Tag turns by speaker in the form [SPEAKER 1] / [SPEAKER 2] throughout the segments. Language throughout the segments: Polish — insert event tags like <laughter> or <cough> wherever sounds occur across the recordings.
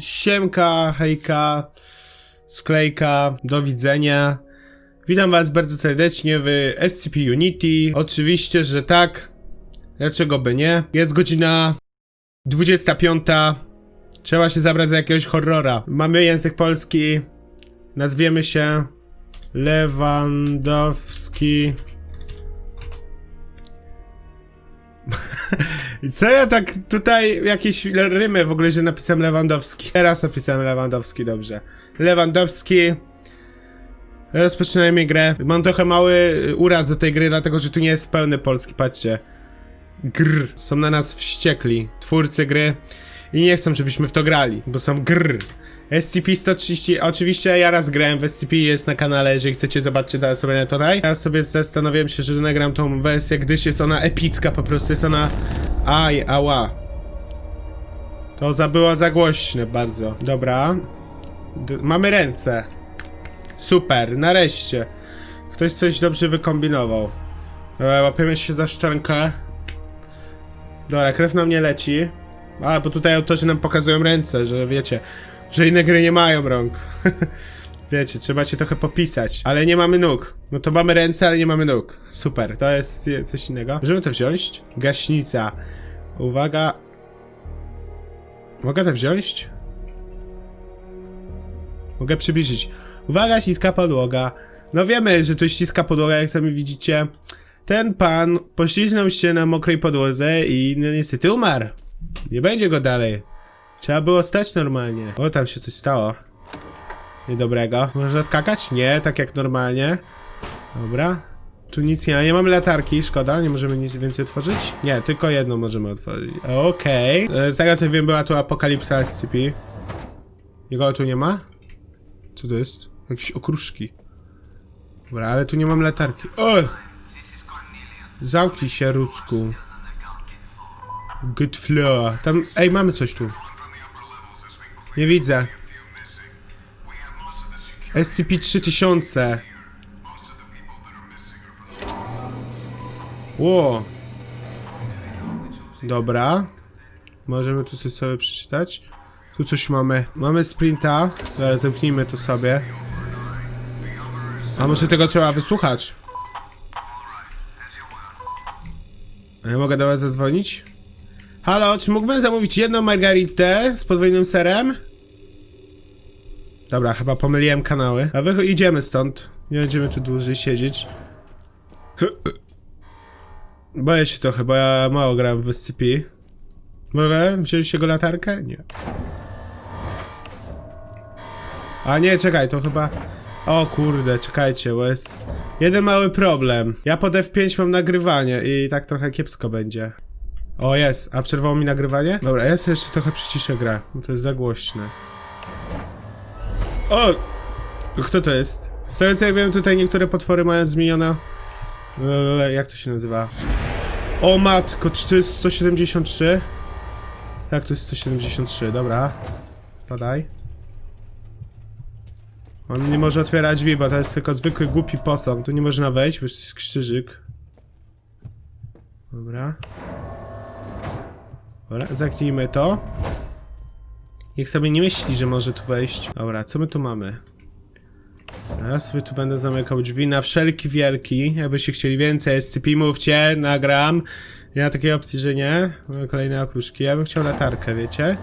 [SPEAKER 1] Siemka, hejka, sklejka, do widzenia. Witam was bardzo serdecznie w SCP Unity. Oczywiście, że tak. Dlaczego by nie? Jest godzina 25. Trzeba się zabrać za jakiegoś horrora. Mamy język polski. Nazwiemy się Lewandowski. <laughs> Co ja tak tutaj jakieś rymy w ogóle, że napisałem Lewandowski. Teraz napisałem Lewandowski, dobrze. Lewandowski. Rozpoczynajmy grę. Mam trochę mały uraz do tej gry, dlatego że tu nie jest pełny polski, patrzcie. Grr. Są na nas wściekli. Twórcy gry. I nie chcą, żebyśmy w to grali, bo są grr. SCP-130, oczywiście ja raz grałem w SCP, jest na kanale, jeżeli chcecie zobaczyć teraz sobie tutaj. Ja sobie zastanowiłem się, że nagram tą wersję, gdyż jest ona epicka, po prostu jest ona... Aj, ała. To za było za głośne bardzo. Dobra. D mamy ręce. Super, nareszcie. Ktoś coś dobrze wykombinował. Dobra, łapiemy się za szczękę. Dobra, krew nam nie leci. A, bo tutaj autorzy nam pokazują ręce, że wiecie, że inne gry nie mają rąk. <laughs> wiecie, trzeba się trochę popisać. Ale nie mamy nóg. No to mamy ręce, ale nie mamy nóg. Super, to jest coś innego. Możemy to wziąć? Gaśnica. Uwaga. Mogę to wziąć? Mogę przybliżyć. Uwaga, śliska podłoga. No wiemy, że tu śliska podłoga, jak sami widzicie. Ten pan pośliznął się na mokrej podłodze i niestety umarł. Nie będzie go dalej. Trzeba było stać normalnie. O, tam się coś stało. Niedobrego. Można skakać? Nie, tak jak normalnie. Dobra. Tu nic nie ma. Nie mamy latarki, szkoda. Nie możemy nic więcej otworzyć? Nie, tylko jedną możemy otworzyć. Okej. E, Z tego co wiem, była tu apokalipsa SCP. Jego tu nie ma? Co to jest? Jakieś okruszki. Dobra, ale tu nie mam latarki. O! Zamknij się, Rusku. Good floor. Tam, ej, mamy coś tu. Nie widzę. SCP-3000. Ło. Dobra. Możemy tu coś sobie przeczytać. Tu coś mamy. Mamy sprinta. Ale zamknijmy to sobie. A może tego trzeba wysłuchać? Ja mogę do was zadzwonić? Halo, czy mógłbym zamówić jedną margaritę z podwójnym serem? Dobra, chyba pomyliłem kanały. A wy idziemy stąd. Nie będziemy tu dłużej siedzieć. <clears throat> Boję się trochę, bo ja mało grałem w SCP. Może wzięliście go latarkę? Nie. A nie, czekaj, to chyba... O kurde, czekajcie, bo jest... Jeden mały problem. Ja pod F5 mam nagrywanie i tak trochę kiepsko będzie. O, jest. A przerwało mi nagrywanie? Dobra, ja sobie jeszcze trochę przyciszę grę, bo to jest za głośne. O! Kto to jest? Z tego co ja wiem, tutaj niektóre potwory mają zmienione... Jak to się nazywa? O matko, czy to jest 173? Tak, to jest 173, dobra. Podaj. On nie może otwierać drzwi, bo to jest tylko zwykły głupi posąg. Tu nie można wejść, bo to jest krzyżyk. Dobra. Dobra, zamknijmy to. Niech sobie nie myśli, że może tu wejść. Dobra, co my tu mamy? Ja sobie tu będę zamykał drzwi na wszelki wielki. Jakbyście chcieli więcej SCP, mówcie, nagram. Nie ma takiej opcji, że nie. Mamy kolejne okruszki. Ja bym chciał latarkę, wiecie?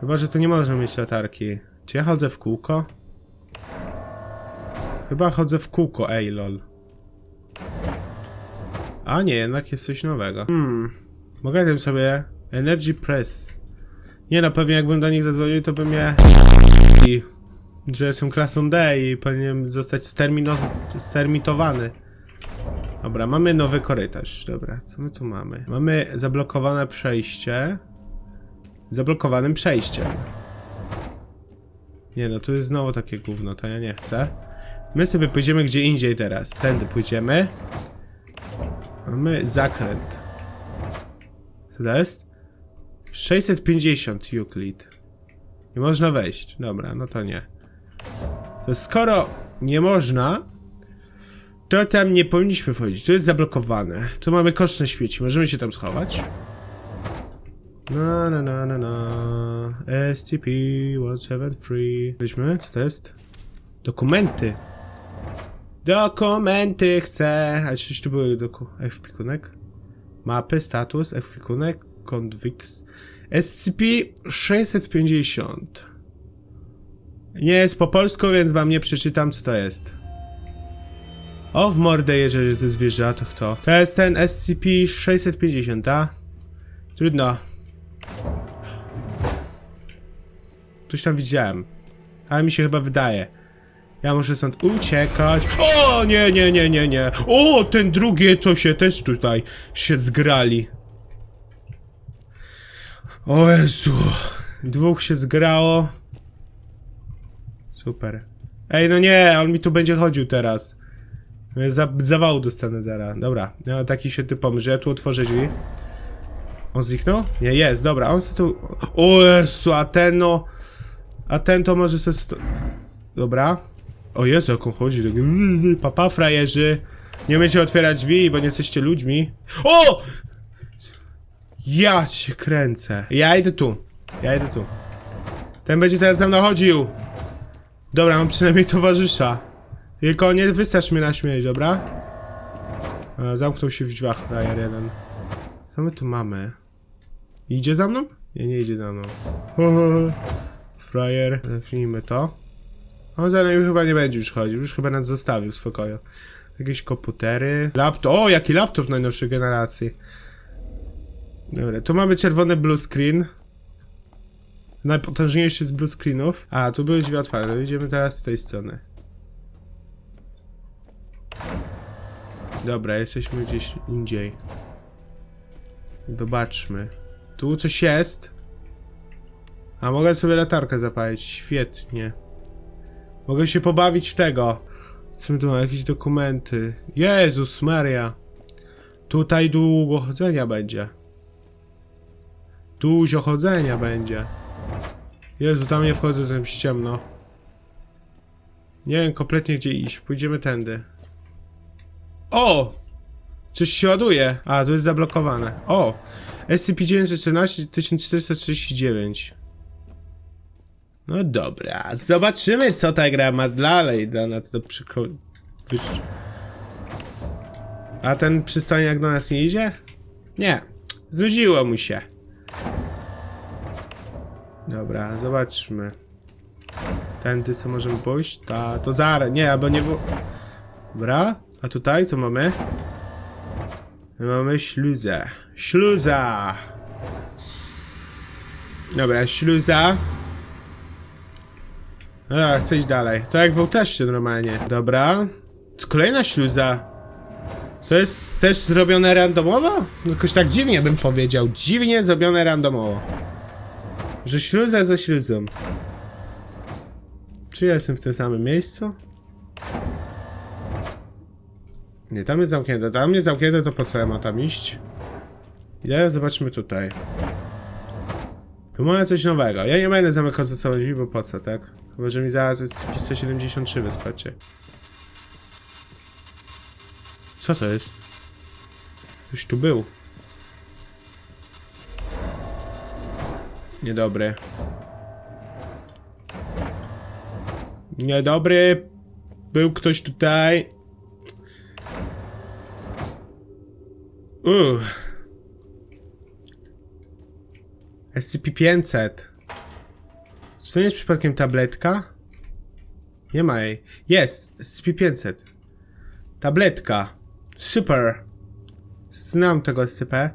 [SPEAKER 1] Chyba, że tu nie można mieć latarki. Czy ja chodzę w kółko? Chyba chodzę w kółko, ej lol. A nie, jednak jest coś nowego. Hmm. Mogę tym sobie Energy Press. Nie no, pewnie jakbym do nich zadzwonił, to by mnie... I, że jestem klasą D i powinienem zostać stermino... stermitowany. Dobra, mamy nowy korytarz. Dobra, co my tu mamy? Mamy zablokowane przejście. Zablokowanym przejściem. Nie no, tu jest znowu takie gówno, to ja nie chcę. My sobie pójdziemy gdzie indziej teraz. Tędy pójdziemy. Mamy zakręt. Co to jest? 650 Euclid. Nie można wejść. Dobra, no to nie. To skoro nie można, to tam nie powinniśmy wchodzić. To jest zablokowane. Tu mamy koszne śmieci. Możemy się tam schować. Na na na na na SCP-173 Weźmy, co to jest? Dokumenty Dokumenty chcę A czyż tu były doku... F-pikunek? Mapy, status, F-pikunek, convicts SCP-650 Nie jest po polsku, więc wam nie przeczytam co to jest O, w mordę jeżeli to zwierzę, to kto? To jest ten SCP-650, a? Trudno Coś tam widziałem. Ale mi się chyba wydaje. Ja muszę stąd uciekać. O, nie, nie, nie, nie, nie. O, ten drugi to się też tutaj się zgrali. O Jezu. Dwóch się zgrało. Super. Ej, no nie, on mi tu będzie chodził teraz. Za, zawału dostanę zaraz. Dobra, ja taki świetny pomysł, że ja tu otworzę drzwi. On zniknął? Nie, jest, dobra, on sobie tu... O Jezu, a ten no... A ten to może sobie... Sto... Dobra. O Jezu, jak on chodzi, tak... Papa, frajerzy. Nie umiecie otwierać drzwi, bo nie jesteście ludźmi. O! Ja się kręcę. Ja idę tu. Ja idę tu. Ten będzie teraz za mną chodził. Dobra, mam przynajmniej towarzysza. Tylko nie wystrasz mnie na śmierć, dobra? Zamknął się w drzwiach, frajer jeden. Co my tu mamy? Idzie za mną? Nie, nie idzie za mną. Frajer. Zamknijmy to. On za nami chyba nie będzie już chodził, już chyba nas zostawił w spokoju. Jakieś komputery. Laptop. O, jaki laptop najnowszej generacji. Dobra, tu mamy czerwony blue screen. Najpotężniejszy z blue screenów. A, tu były drzwi otwarte. Idziemy teraz z tej strony. Dobra, jesteśmy gdzieś indziej. Zobaczmy. Tu coś jest. A mogę sobie latarkę zapalić. Świetnie. Mogę się pobawić w tego. Co tu mamy? Jakieś dokumenty. Jezus Maria. Tutaj długo chodzenia będzie. Dużo chodzenia będzie. Jezu, tam nie wchodzę, że jest ciemno. Nie wiem kompletnie gdzie iść. Pójdziemy tędy. O! Coś się ładuje. A, to jest zablokowane. O! SCP-914 1439. No dobra, zobaczymy co ta gra ma dalej dla nas do przykro... wysz- A ten przystojniak do nas nie idzie? Nie, znudziło mu się. Dobra, zobaczmy. Tędy co możemy pójść? Ta, to zaraz, nie, albo nie. Dobra, a tutaj co mamy? Mamy śluzę. Śluza! Dobra, śluza. A, chcę iść dalej. To jak w ołtarzu normalnie. Dobra. Kolejna śluza. To jest też zrobione randomowo? No, Jakoś tak dziwnie bym powiedział. Dziwnie zrobione randomowo. Że śluza za śluzą. Czy ja jestem w tym samym miejscu? Nie, tam jest zamknięte. Tam jest zamknięte, to po co ja mam tam iść? I teraz zobaczmy tutaj. Tu mamy coś nowego. Ja nie będę zamykał ze sobą drzwi, bo po co, tak? Chyba, że mi zaraz SCP-173 wyskoczy. Co to jest? Już tu był. Niedobry. Niedobry. Był ktoś tutaj. Uuu. SCP-500. Czy to nie jest przypadkiem tabletka? Nie ma jej. Jest! SCP-500. Tabletka. Super. Znam tego SCP.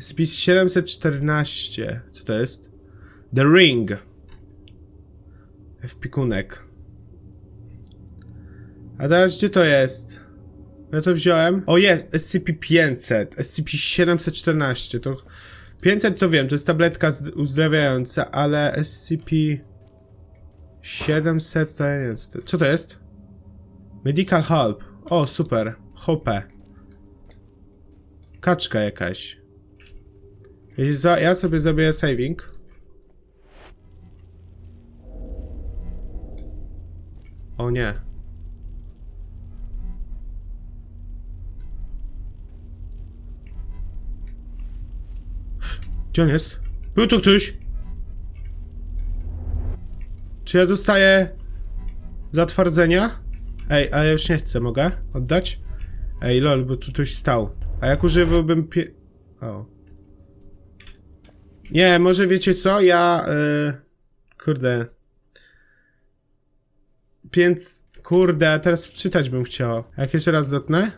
[SPEAKER 1] SCP-714. Co to jest? The Ring. Wpikunek. A teraz gdzie to jest? Ja to wziąłem. O jest! SCP-500. SCP-714. To... 500 to wiem, to jest tabletka uzdrawiająca, ale SCP... 700 to ja nie wiem, co to- jest? Medical Help. O, super. Hope. Kaczka jakaś. Ja sobie zrobię saving. O nie. Gdzie on jest? Był tu ktoś? Czy ja dostaję zatwardzenia? Ej, a ja już nie chcę, mogę oddać? Ej, lol, bo tu ktoś stał. A jak używałbym pie... O. Nie, może wiecie co? Ja... y, kurde. Więc... Kurde, teraz wczytać bym chciał. Jak jeszcze raz dotnę?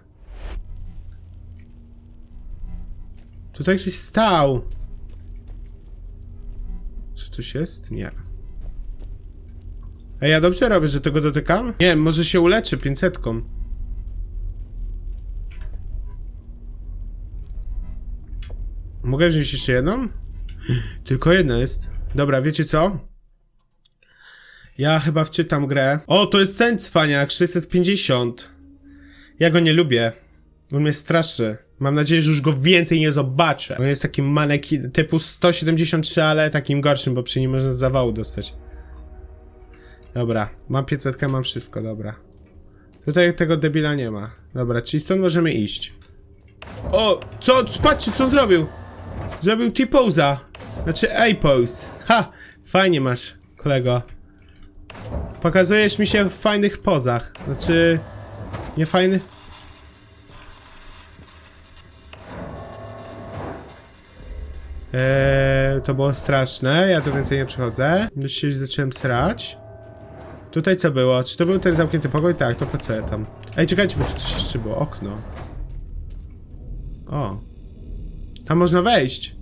[SPEAKER 1] Tutaj ktoś stał. Czy coś jest? Nie. Ej, ja dobrze robię, że tego dotykam? Nie może się uleczy 500. Mogę wziąć jeszcze jedną? Tylko jedna jest. Dobra, wiecie co? Ja chyba wczytam grę. O, to jest ten cwaniak, 650. Ja go nie lubię. On mnie straszy. Mam nadzieję, że już go więcej nie zobaczę. On jest takim manekin typu 173, ale takim gorszym, bo przy nim można z zawału dostać. Dobra, mam 500, mam wszystko, dobra. Tutaj tego debila nie ma. Dobra, czyli stąd możemy iść. O, co? Patrzcie, co on zrobił? Zrobił T-pose'a. Znaczy A-pose. Ha! Fajnie masz, kolego. Pokazujesz mi się w fajnych pozach. Znaczy... Nie fajnych... Eee, to było straszne, ja tu więcej nie przychodzę. Już się zacząłem srać. Tutaj co było? Czy to był ten zamknięty pokój? Tak, to po co ja tam? Ej, czekajcie, bo tu coś jeszcze było. Okno. O. Tam można wejść.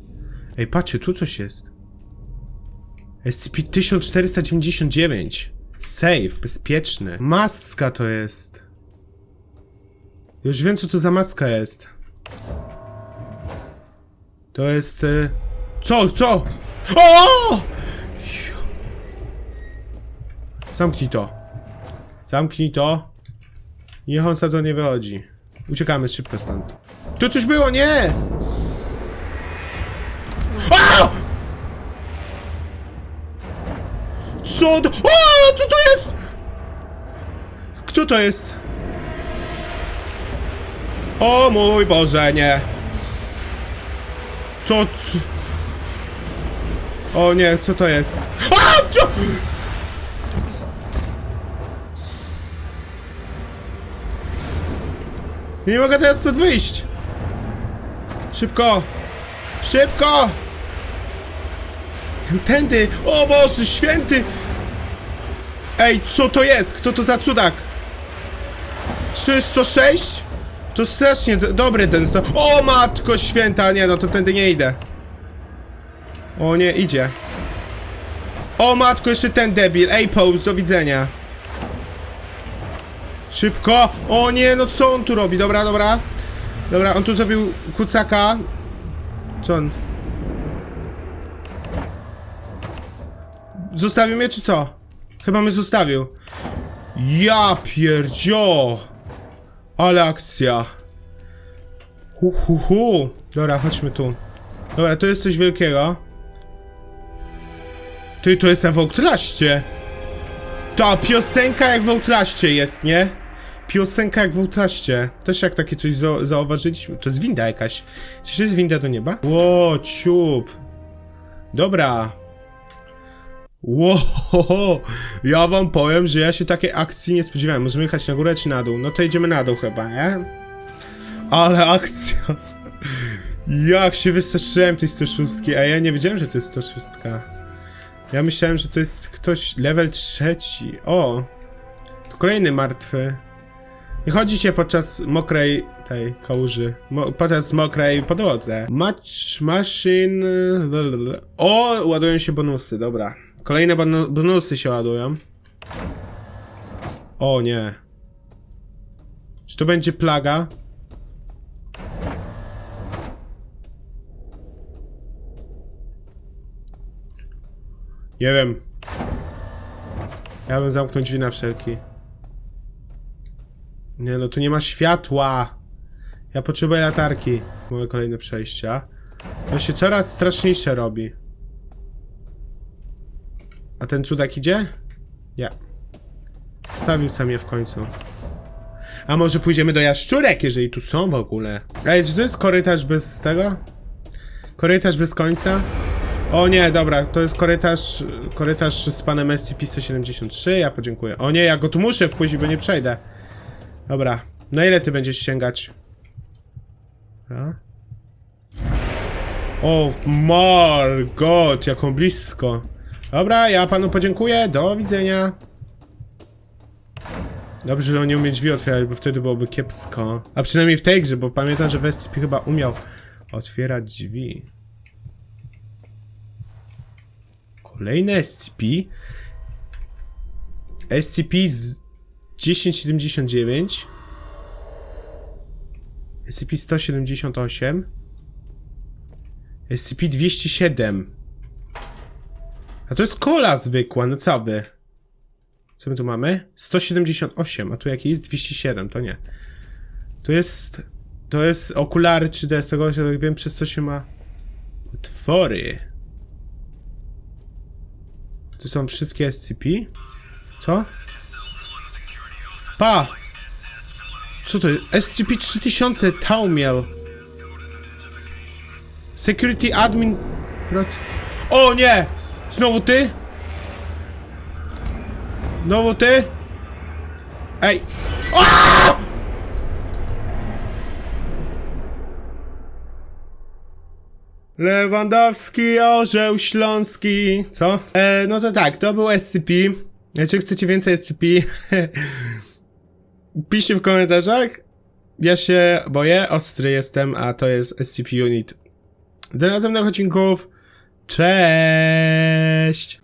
[SPEAKER 1] Ej, patrzcie, tu coś jest. SCP-1499. Safe, bezpieczny. Maska to jest. Już wiem, co to za maska jest. To jest... Y... Co? Co? O! Zamknij to. Zamknij to. Niech on to nie wychodzi. Uciekamy szybko stąd. Tu coś było, nie! Co to? O! Co to jest? Kto to jest? O mój Boże, nie. To... O nie, co to jest? A! Co? Nie mogę teraz stąd wyjść! Szybko! Szybko! Tędy! O Boże, święty! Ej, co to jest? Kto to za cudak? Czy to jest 106? To strasznie do- dobry ten sto... O matko święta! Nie no, to tędy nie idę. O nie, idzie. O matko, jeszcze ten debil. Ej, pose, do widzenia. Szybko! O nie, no co on tu robi? Dobra, dobra. Dobra, on tu zrobił kucaka. Co on? Zostawił mnie, czy co? Chyba mnie zostawił. Ja pierdzio! Ale akcja. Hu, hu, hu. Dobra, chodźmy tu. Dobra, to jest coś wielkiego. Ty, to jest na Outraście. Ta piosenka jak w Outraście jest, nie? Piosenka jak w Outraście. Też jak takie coś za zauważyliśmy. To jest winda jakaś. Czy to jest winda do nieba? Ło, ciup. Dobra. Ło, ja wam powiem, że ja się takiej akcji nie spodziewałem. Możemy jechać na górę czy na dół? No to idziemy na dół chyba, nie? Ale akcja. Jak się wystraszyłem tej 106, a ja nie wiedziałem, że to jest 106. Ja myślałem, że to jest ktoś level trzeci. O! To kolejny martwy. Nie chodzi się podczas mokrej tej kałuży. Mo, podczas mokrej podłodze. Match machine. O! Ładują się bonusy, dobra. Kolejne bonu bonusy się ładują. O nie. Czy to będzie plaga? Nie wiem. Ja bym zamknął drzwi na wszelki. Nie no, tu nie ma światła. Ja potrzebuję latarki. Mamy kolejne przejścia. To się coraz straszniejsze robi. A ten cudak idzie? Nie. Stawił sam je w końcu. A może pójdziemy do jaszczurek, jeżeli tu są w ogóle? Ej, czy to jest korytarz bez tego? Korytarz bez końca? O nie, dobra, to jest korytarz, korytarz z panem SCP-173, ja podziękuję. O nie, ja go tu muszę wpuścić, bo nie przejdę. Dobra, na ile ty będziesz sięgać? A? O, Margot, jaką blisko. Dobra, ja panu podziękuję, do widzenia. Dobrze, że on nie umie drzwi otwierać, bo wtedy byłoby kiepsko. A przynajmniej w tej grze, bo pamiętam, że w SCP chyba umiał otwierać drzwi. Kolejne SCP. SCP z 1079. SCP-178. SCP-207. A to jest kola zwykła, no co wy? Co my tu mamy? 178, a tu jaki jest? 207, to nie. To jest... To jest okulary 3D, z tego tak wiem, przez to się ma... Twory. Tu są wszystkie SCP? Co? Pa! Co to jest? SCP-3000 Taumiel. Security admin... O nie! Znowu ty? Znowu ty? Ej! O! Lewandowski, orzeł śląski. Co? E, no to tak, to był SCP. Jeśli chcecie więcej SCP, <laughs> piszcie w komentarzach. Ja się boję, ostry jestem, a to jest SCP Unit. Do następnych odcinków. Cześć!